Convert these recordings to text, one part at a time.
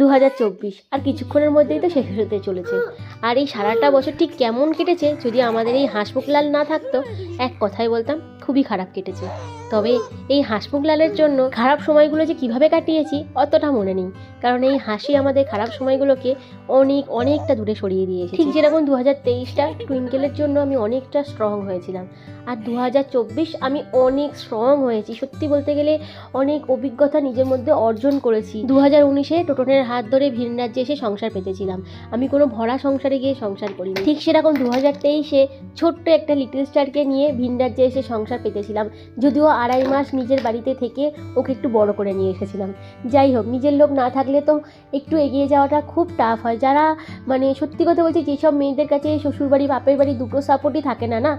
দু হাজার চব্বিশ। আর কিছুক্ষণের মধ্যেই তো শেষ হতে চলেছে। আর এই সারাটা বছর ঠিক কেমন কেটেছে, যদি আমাদের এই হাঁসমুখলাল না থাকতো, এক কথাই বলতাম, খুবই খারাপ কেটেছে। তবে এই হাঁসমুখলালের জন্য খারাপ সময়গুলো যে কীভাবে কাটিয়েছি অতটা মনে নেই। কারণ এই হাসি আমাদের খারাপ সময়গুলোকে অনেক, অনেকটা দূরে সরিয়ে দিয়েছে। ঠিক যেরকম দু হাজার তেইশটা টুইঙ্কেলের জন্য আমি অনেকটা স্ট্রং হয়েছিলাম। আর দু হাজার চব্বিশ আমি অনেক স্ট্রং হয়েছি। সত্যি বলতে গেলে অনেক অভিজ্ঞতা নিজের মধ্যে অর্জন করেছি। দু হাজার উনিশে টোটনের হাত ধরে ভিন রাজ্যে এসে সংসার পেতেছিলাম। আমি কোনো ভরা সংসারে গিয়ে সংসার করিনি। ঠিক সেরকম দু হাজার তেইশে ছোট্ট একটা লিটল স্টারকে নিয়ে ভিন রাজ্যে এসে সংসার পেতেছিলাম। যদিও আড়াই মাস নিজের বাড়িতে থেকে ওকে একটু বড় করে নিয়ে এসেছিলাম। যাই হোক, নিজের লোক না থাকলে তো একটু এগিয়ে যাওয়াটা খুব টাফ হয়। যারা মানে সত্যি কথা বলছি, যেসব মেয়েদের কাছে শ্বশুরবাড়ি বাপের বাড়ি দুটো সাপোর্টই থাকে না না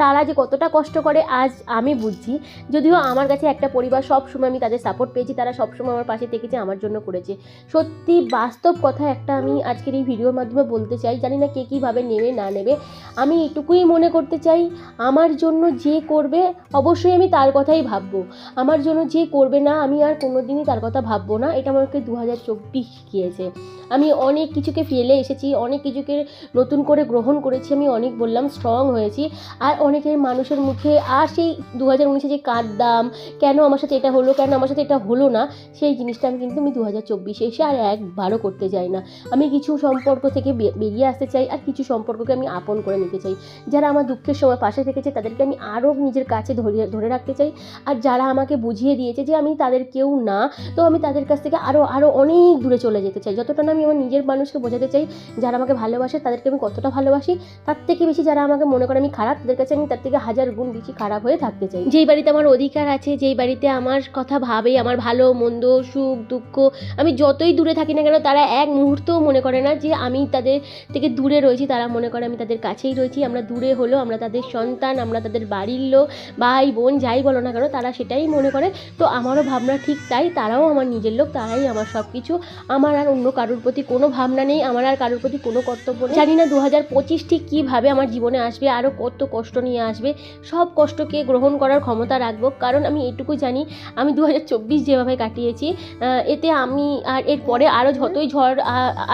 তারা যে কতটা কষ্ট করে, আজ আমি বুঝছি। যদিও আমার কাছে একটা পরিবার সব সময় আমি তাদের সাপোর্ট পেয়েছি, তারা সবসময় আমার পাশে থেকেছে, আমার জন্য করেছে। সত্যি বাস্তব কথা একটা আমি আজকের এই ভিডিওর মাধ্যমে বলতে চাই, জানি না কে কীভাবে নেবে, না নেবে। আমি এটুকুই মনে করতে চাই, আমার জন্য যে করবে, অবশ্যই আমি তার কথাই ভাববো। আমার জন্য যে করবে না, আমি আর কোনো দিনই তার কথা ভাববো না। এটা আমাকে দু হাজার চব্বিশ শিখিয়েছে আমি অনেক কিছুকে ফেলে এসেছি, অনেক কিছুকে নতুন করে গ্রহণ করেছি, আমি অনেক বললাম স্ট্রং হয়েছি। আর অনেকের মানুষের মুখে, আর সেই দু হাজার উনিশে যে কাঁদদাম কেন আমার সাথে এটা হলো, কেন আমার সাথে এটা হলো না? সেই জিনিসটা আমি কিন্তু আমি দু হাজার চব্বিশে এসে আর একবারও করতে চাই না। আমি কিছু সম্পর্ক থেকে বেরিয়ে আসতে চাই আর কিছু সম্পর্ককে আমি আপন করে নিতে চাই। যারা আমার দুঃখের সময় পাশে থেকেছে, তাদেরকে আমি আরও নিজের কাছে ধরে ধরে রাখতে চাই। আর যারা আমাকে বুঝিয়ে দিয়েছে যে আমি তাদের কেউ না, তো আমি তাদের কাছ থেকে আরও আরও অনেক দূরে চলে যেতে চাই। যতটা না আমি আমার নিজের মানুষকে বোঝাতে চাই, যারা আমাকে ভালোবাসে তাদেরকে আমি কতটা ভালোবাসি, তার থেকে বেশি যারা আমাকে মনে করে আমি খারাপ, তাদের কাছে আমি তার থেকে হাজার গুণ বেশি খারাপ হয়ে থাকতে চাই। যেই বাড়িতে আমার অধিকার আছে, যেই বাড়িতে আমার কথা ভাবে, আমার ভালো, মন্দ, সুখ, দুঃখ, আমি যতই দূরে থাকি না কেন, তারা এক মুহূর্তও মনে করে না যে আমি তাদের থেকে দূরে রয়েছি, তারা মনে করে আমি তাদের কাছেই রয়েছি। আমরা দূরে হলো, আমরা তাদের সন্তান, আমরা তাদের বাড়ির লোক, ভাই, বোন যাই বলো না কেন, তারা সেটাই মনে করে। তো আমারও ভাবনা ঠিক তাই, তারাও আমার নিজের লোক, তারাই আমার সব কিছু আমার আর অন্য কারোর প্রতি কোনো ভাবনা নেই, আমার আর কারোর প্রতি কোনো কর্তব্য নেই। জানি না দু হাজার পঁচিশ ঠিক কীভাবে আমার জীবনে আসবে আরও কত কষ্ট নিয়ে আসবে। সব কষ্টকে গ্রহণ করার ক্ষমতা রাখব, কারণ আমি এটুকু জানি, আমি দু হাজার চব্বিশ যেভাবে কাটিয়েছি এতে আমি আর এরপরে আরও যতই ঝড়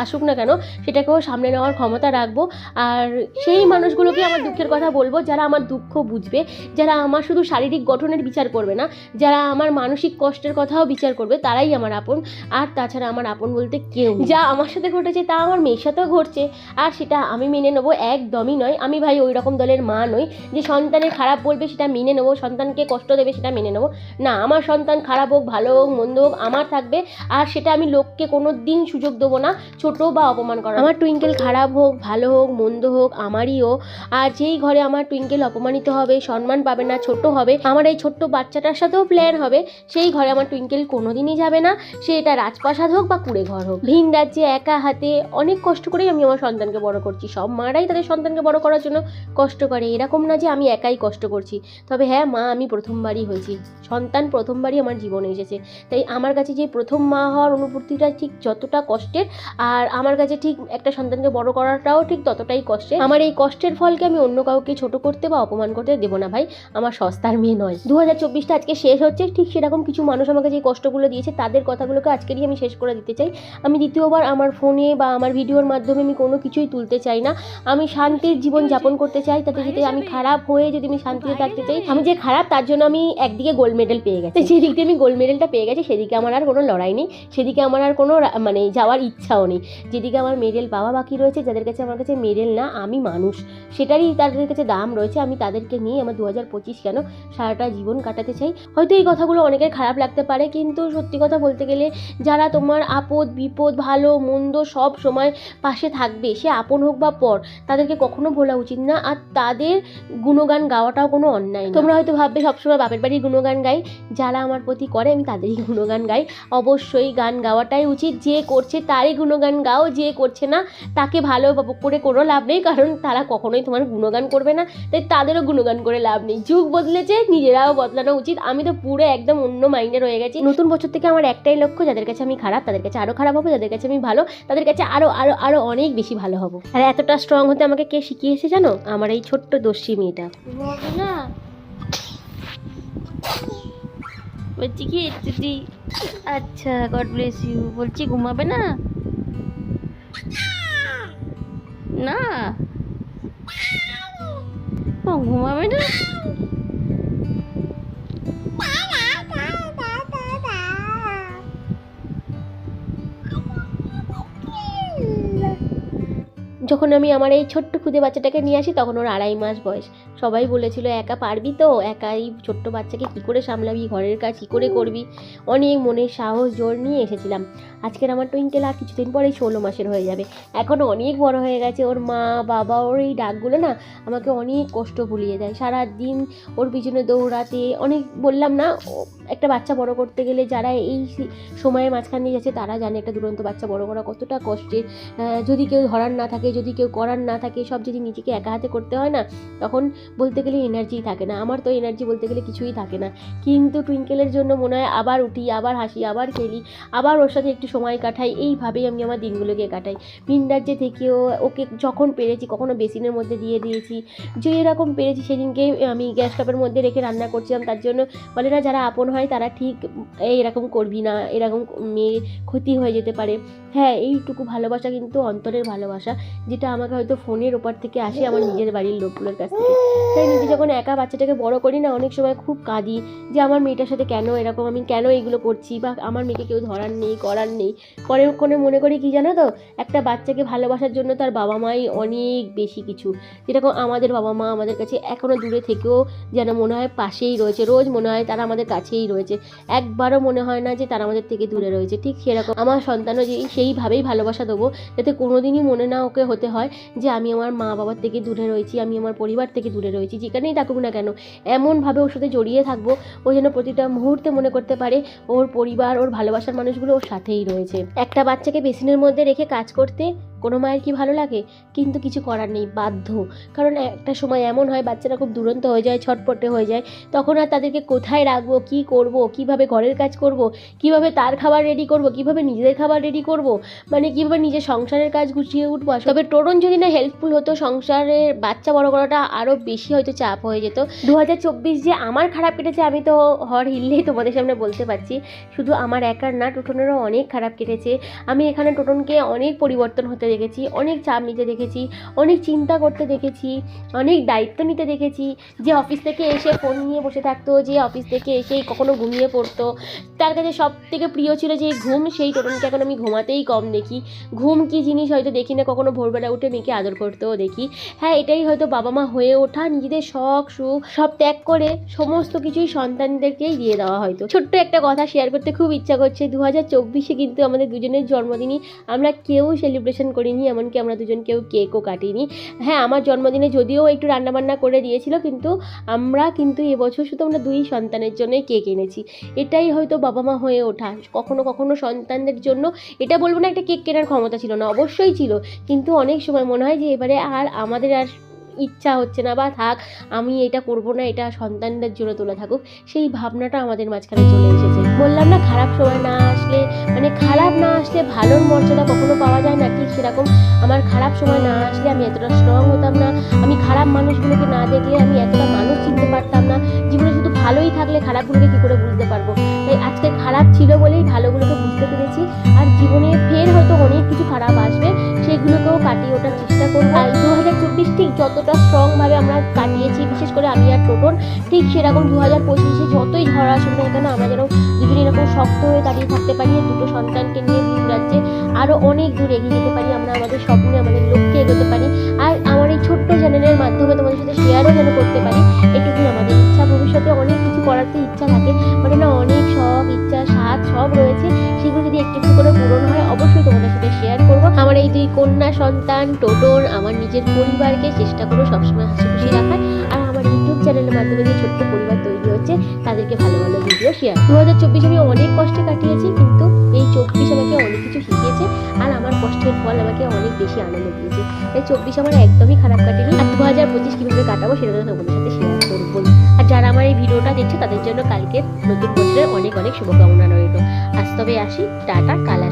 আসুক না কেন, সেটাকেও সামনে নেওয়ার ক্ষমতা রাখব। আর সেই মানুষগুলোকে আমার দুঃখের কথা বলব, যারা আমার দুঃখ বুঝবে, যারা আমার শুধু শারীরিক গঠনের বিচার করবে না। যারা আমার মানসিক কষ্টের কথাও বিচার করবে, তারাই আমার আপন। আর তাছাড়া আমার আপন বলতে কেউ যা আমার সাথে ঘটেছে, তা আমার মেয়ের সাথেও ঘটছে। আর সেটা আমি মেনে নেব একদমই নয়। আমি ভাই ওই রকম দলের মা নই। যে সন্তানের খারাপ বলবে, সেটা মেনে নেব। সন্তানকে কষ্ট দেবে, সেটা মেনে নেব। না, আমার সন্তান খারাপ হোক, ভালো হোক, মন্দ হোক, আমার থাকবে। আর সেটা আমি লোককে কোনো দিন সুযোগ দেবো না, ছোট বা অপমান করা আমার টুইঙ্কেল খারাপ হোক, ভালো হোক, মন্দ হোক, আমারই হোক। আর যেই ঘরে আমার টুইঙ্কেল অপমানিত হবে, সম্মান পাবে না, ছোট হবে আমার এই ছোট্ট বাচ্চাটার সাথেও প্ল্যান হবে। সেই ঘরে আমার টুইঙ্কেল কোনোদিনই যাবে না। সে এটা রাজপ্রাসাদ হোক বা কুড়ে ঘর হোক। ভিন রাজ্যে একা হাতে অনেক কষ্ট করেই আমি আমার সন্তানকে বড় করছি। সব মারাই তাদের সন্তানকে বড় করার জন্য কষ্ট করে। এরকম না যে আমি একাই কষ্ট করছি। তবে হ্যাঁ মা, আমি প্রথমবারই হয়েছি। সন্তান প্রথমবারই আমার জীবনে এসেছে। তাই আমার কাছে যে প্রথম মা হওয়ার অনুভূতিটা ঠিক যতটা কষ্টের, আর আমার কাছে ঠিক একটা সন্তানকে বড় করাটাও ঠিক ততটাই কষ্টের। আমার এই কষ্টের ফলকে আমি অন্য কাউকে ছোট করতে বা অপমান করতে দেবো না ভাই। আমার সস্তার মেয়ে নয়। দু হাজার চব্বিশটা আজকে শেষ হচ্ছে, ঠিক সেরকম কিছু মানুষ আমাকে যে কষ্টগুলো দিয়েছে, তাদের কথাগুলোকে আজকেরই আমি শেষ করে দিতে চাই। আমি দ্বিতীয়বার আমার ফোনে বা আমার ভিডিওর মাধ্যমে আমি কোনো কিছুই তুলতে চাই না। আমি শান্তির জীবন যাপন করতে চাই, তাতে যদি আমি খারাপ হয়ে যদি আমি শান্তিতে থাকতে চাই, আমি যে খারাপ তার জন্য আমি একদিকে গোল্ড মেডেল পেয়ে গেছি। যেদিক দিয়ে আমি গোল্ড মেডেলটা পেয়ে গেছি, সেদিকে আমার আর কোনো লড়াই নেই, সেদিকে আমার আর কোনো মানে যাওয়ার ইচ্ছাও নেই। যেদিকে আমার মেডেল পাওয়া বাকি রয়েছে, যাদের কাছে আমার কাছে মেডেল না, আমি মানুষ। সেটারই তাদের কাছে দাম রয়েছে, আমি তাদেরকে নিয়ে আমার দু হাজার পঁচিশ কেন সারাটা জীবন কাটাতে চাই। হয়তো এই কথাগুলো অনেকের খারাপ লাগতে পারে, কিন্তু সত্যি কথা বলতে গেলে যারা তোমার আপদ, বিপদ, ভালো, মন্দ সব সময় পাশে থাকবে, সে আপন হোক বা পর, তাদেরকে কখনো ভোলা উচিত না। আর তাদের গুণগান গাওয়াটাও কোনো অন্যায় তোমরা হয়তো ভাববে, সবসময় বাপের বাড়ির গুণগান গাই। যারা আমার প্রতি করে, আমি তাদেরই গুণগান গাই। অবশ্যই গান গাওয়াটাই উচিত। যে করছে তারই গুণগান গাও, যে করছে না, তাকে ভালো করে কোনো লাভ নেই, কারণ তারা কখনোই তোমার গুণগান করবে না। তাই তাদেরও গুণগান করে লাভ নেই। যুগ বদলেছে নিজেরাও বদলানো উচিত। আমি তো পুরো একদম অন্য মাইন্ডে রয়ে গেছি। নতুন বছর থেকে আমার একটাই লক্ষ্য, যাদের কাছে আমি খারাপ, তাদের কাছে আরও খারাপ হব, যাদের কাছে আমি ভালো, তাদের কাছে আরও আরও আরও অনেক বেশি ভালো হব। আর এতটা স্ট্রং হতে আমাকে কে শিখিয়েছে জানো? আমার এই ছোট্ট দস্যি মেয়েটা। বলছি কি দিদি আচ্ছা গড ব্লেস ইউ বলছি, ঘুমাবে না? না। ও, ঘুমাবে না? যখন আমি আমার এই ছোট্ট খুদে বাচ্চাটাকে নিয়ে আসি, তখন ওর আড়াই মাস বয়স। সবাই বলেছিল, একা পারবি তো? একা এই ছোট্ট বাচ্চাকে কী করে সামলাবি? ঘরের কাজ কী করে করবি? অনেক মনের সাহস, জোর নিয়ে এসেছিলাম। আজকের আমার টুইঙ্কেল আর কিছুদিন পরেই ষোলো মাসের হয়ে যাবে। এখন অনেক বড় হয়ে গেছে। ওর মা, বাবা, ওর এই ডাকগুলো না আমাকে অনেক কষ্ট ভুলিয়ে দেয়। সারা দিন ওর পিছনে দৌড়াতে, অনেক বললাম না একটা বাচ্চা বড় করতে গেলে যারা এই সময়ের মাঝখান দিয়ে যাচ্ছে, তারা জানে একটা দুরন্ত বাচ্চা বড় করা কতটা কষ্টের। যদি কেউ ধরার না থাকে, যদি কেউ করার না থাকে, সব যদি নিজেকে একা হাতে করতে হয় না, তখন বলতে গেলে এনার্জি থাকে না। আমার তো এনার্জি বলতে গেলে কিছুই থাকে না। কিন্তু টুইঙ্কেলের জন্য মনে হয় আবার উঠি, আবার হাসি, আবার খেলি, আবার ওর সাথে একটু সময় কাটাই, এইভাবেই আমি আমার দিনগুলোকে কাটাই। ভিন রাজ্যে থেকেও ওকে যখন পেরেছি, কখনো বেসিনের মধ্যে দিয়ে দিয়েছি যে এরকম পেরেছি সেদিনকে আমি গ্যাস স্টোভের মধ্যে রেখে রান্না করছিলাম, তার জন্য বলে না, যারা আপন হয় তারা ঠিক এরকম করবি না এরকম মেয়ে ক্ষতি হয়ে যেতে পারে। হ্যাঁ এইটুকু ভালোবাসা কিন্তু অন্তরের ভালোবাসা, যেটা আমাকে হয়তো ফোনের ওপার থেকে আসে আমার নিজের বাড়ির লোকগুলোর কাছ থেকে। তাই নিজে যখন একা বাচ্চাটাকে বড় করি না, অনেক সময় খুব কাঁদি যে আমার মেয়েটার সাথে কেন এরকম, আমি কেন এইগুলো করছি বা আমার মেয়েকে কেউ ধরার নেই, করার নেই। পরে কোনো মনে করি কি জানো তো, একটা বাচ্চাকে ভালোবাসার জন্য তার বাবা মাই অনেক বেশি কিছু। যেরকম আমাদের বাবা মা আমাদের কাছে এখনও দূরে থেকেও যেন মনে হয় পাশেই রয়েছে, রোজ মনে হয় তারা আমাদের কাছেই রয়েছে। একবারও মনে হয় না যে তারা আমাদের থেকে দূরে রয়েছে। ঠিক সেরকম আমার সন্তানও যে সেইভাবেই ভালোবাসা দেবো, যাতে কোনোদিনই মনে না ওকে হতে হয় যে আমি আমার মা বাবার থেকে দূরে রয়েছি, আমি আমার পরিবার থেকে দূরে রয়েছি, যেখানেই থাকুক না কেন। এমনভাবে ওর সাথে জড়িয়ে থাকব, ও যেন প্রতিটা মুহূর্তে মনে করতে পারে ওর পরিবার, ওর ভালোবাসার মানুষগুলো ওর সাথেই রয়েছে। একটা বাচ্চাকে বেসিনের মধ্যে রেখে কাজ করতে কোনো মায়ের কি ভালো লাগে? কিন্তু কিছু করার নেই, বাধ্য। কারণ একটা সময় এমন হয়, বাচ্চারা খুব দুরন্ত হয়ে যায়, ছটপটে হয়ে যায়। তখন আর তাদেরকে কোথায় রাখব, কি করব, কীভাবে ঘরের কাজ করব, কীভাবে তার খাবার রেডি করব, কীভাবে নিজেদের খাবার রেডি করব মানে কীভাবে নিজের সংসারের কাজ গুছিয়ে উঠবো। তবে টোরন যদি না হেল্পফুল হতো সংসারের বাচ্চা বড় করাটা আরও বেশি হয়তো চাপ হয়ে যেত। দু হাজার চব্বিশ যে আমার খারাপ কেটেছে, আমি তো হর হিললেই তোমাদের সামনে বলতে পারছি। শুধু আমার একার না, টোটনেরও অনেক খারাপ কেটেছে। আমি এখানে টোটনকে অনেক পরিবর্তন হতে দেখেছি, অনেক চাপ নিতে দেখেছি, অনেক চিন্তা করতে দেখেছি, অনেক দায়িত্ব নিতে দেখেছি, যে অফিস থেকে এসে ফোন নিয়ে বসে থাকতো, যে অফিস থেকে এসেই কখনো ঘুমিয়ে পড়তো। তার কাছে সব থেকে প্রিয় ছিল যে ঘুম, সেই টোটনকে এখন আমি ঘুমাতেই কম দেখি। ঘুম কি জিনিস হয়তো দেখি না, কখনো ভোরবেলা উঠে মেয়েকে আদর করতেও দেখি। হ্যাঁ এটাই হয়তো বাবা মা হয়ে ওঠা, নিজেদের শখ, সুখ, সব ত্যাগ করে সমস্ত কিছুই সন্তানদেরকেই দিয়ে দেওয়া হয়তো। ছোট্ট একটা কথা শেয়ার করতে খুব ইচ্ছা করছে, দু হাজার চব্বিশে কিন্তু আমাদের দুজনের জন্মদিনই আমরা কেউ সেলিব্রেশন করিনি, এমনকি আমরা দুজন কেউ কেকও কাটিনি। হ্যাঁ আমার জন্মদিনে যদিও একটু রান্নাবান্না করে দিয়েছিল, কিন্তু আমরা কিন্তু এবছর শুধু আমরা দুই সন্তানের জন্যই কেক এনেছি। এটাই হয়তো বাবা মা হয়ে ওঠা, কখনো কখনো সন্তানদের জন্য এটা বলব না, একটা কেক কেনার ক্ষমতা ছিল না, অবশ্যই ছিল। কিন্তু অনেক সময় মনে হয় যে এবারে আর আমাদের আর ইচ্ছা হচ্ছে না বা থাক, আমি এটা করব না, এটা সন্তানদের জন্য তোলা থাকুক, সেই ভাবনাটা আমাদের মাঝখানে চলে এসেছে। বললাম না, খারাপ সময় না আসলে মানে খারাপ না আসলে ভালোর মর্যাদা কখনো পাওয়া যায় না, ঠিক সেরকম। আমার খারাপ সময় না আসলে আমি এতটা স্ট্রং হতাম না। আমি খারাপ মানুষগুলোকে না দেখলে আমি এতটা মানুষ চিনতে পারতাম না। জীবনে শুধু ভালোই থাকলে খারাপগুলোকে কী করে বুঝতে পারব? তাই আজকে খারাপ ছিল বলেই ভালোগুলোকে বুঝতে পেরেছি। আর জীবনে ফের হয়তো অনেক কিছু খারাপ আসবে। সেগুলোকেও কাটিয়ে ওঠার চেষ্টা করব। আর দু হাজার চব্বিশ ঠিক যতটা স্ট্রংভাবে আমরা কাটিয়েছি, বিশেষ করে আমি আর টোটন ঠিক সেরকম দু হাজার পঁচিশে যতই ঝড় আসুক না কেন, আমরা যেন দুজনে এরকম শক্ত হয়ে দাঁড়িয়ে থাকতে পারি দুটো সন্তানকে নিয়ে দিন রাজ্যে আরও অনেক দূর এগিয়ে যেতে পারি, আমরা আমাদের স্বপ্নে, আমাদের লক্ষ্যে এগোতে পারি। আর আমার এই ছোট্ট চ্যানেলের মাধ্যমে তোমাদের সাথে শেয়ারও যেন করতে পারি, এটুকুই আমাদের ইচ্ছা। ভবিষ্যতে অনেক কিছু করার তো ইচ্ছা থাকে মানে না অনেক শখ ইচ্ছা স্বাদ সব রয়েছে, সেগুলো যদি একটু একটু করে পূরণ হয়, অবশ্যই তোমাদের সাথে শেয়ার এই দুই কন্যা সন্তান টোটন আমার নিজের পরিবারকে চেষ্টা করব সবসময় হাসি খুশি রাখার। আর আমার ইউটিউব চ্যানেলের মাধ্যমে যে ছোট্ট পরিবার তৈরি হচ্ছে, তাদেরকে ভালো ভালো ভিডিও শেয়ার দু হাজার চব্বিশ আমি অনেক কষ্টে কাটিয়েছি, কিন্তু এই চব্বিশ আমাকে অনেক কিছু শিখিয়েছে, আর আমার কষ্টের ফল আমাকে অনেক বেশি আনন্দ দিয়েছে। এই চব্বিশ আমার একদমই খারাপ কাটেনি, আর দু হাজার পঁচিশ কীভাবে কাটাবো সেটা তোমাদের সাথে শেয়ার করবোই আর যারা আমার এই ভিডিওটা দেখছে, তাদের জন্য কালকে নতুন বছরের অনেক অনেক শুভকামনা রইল। আজ তবে আসি, টাটা, কালা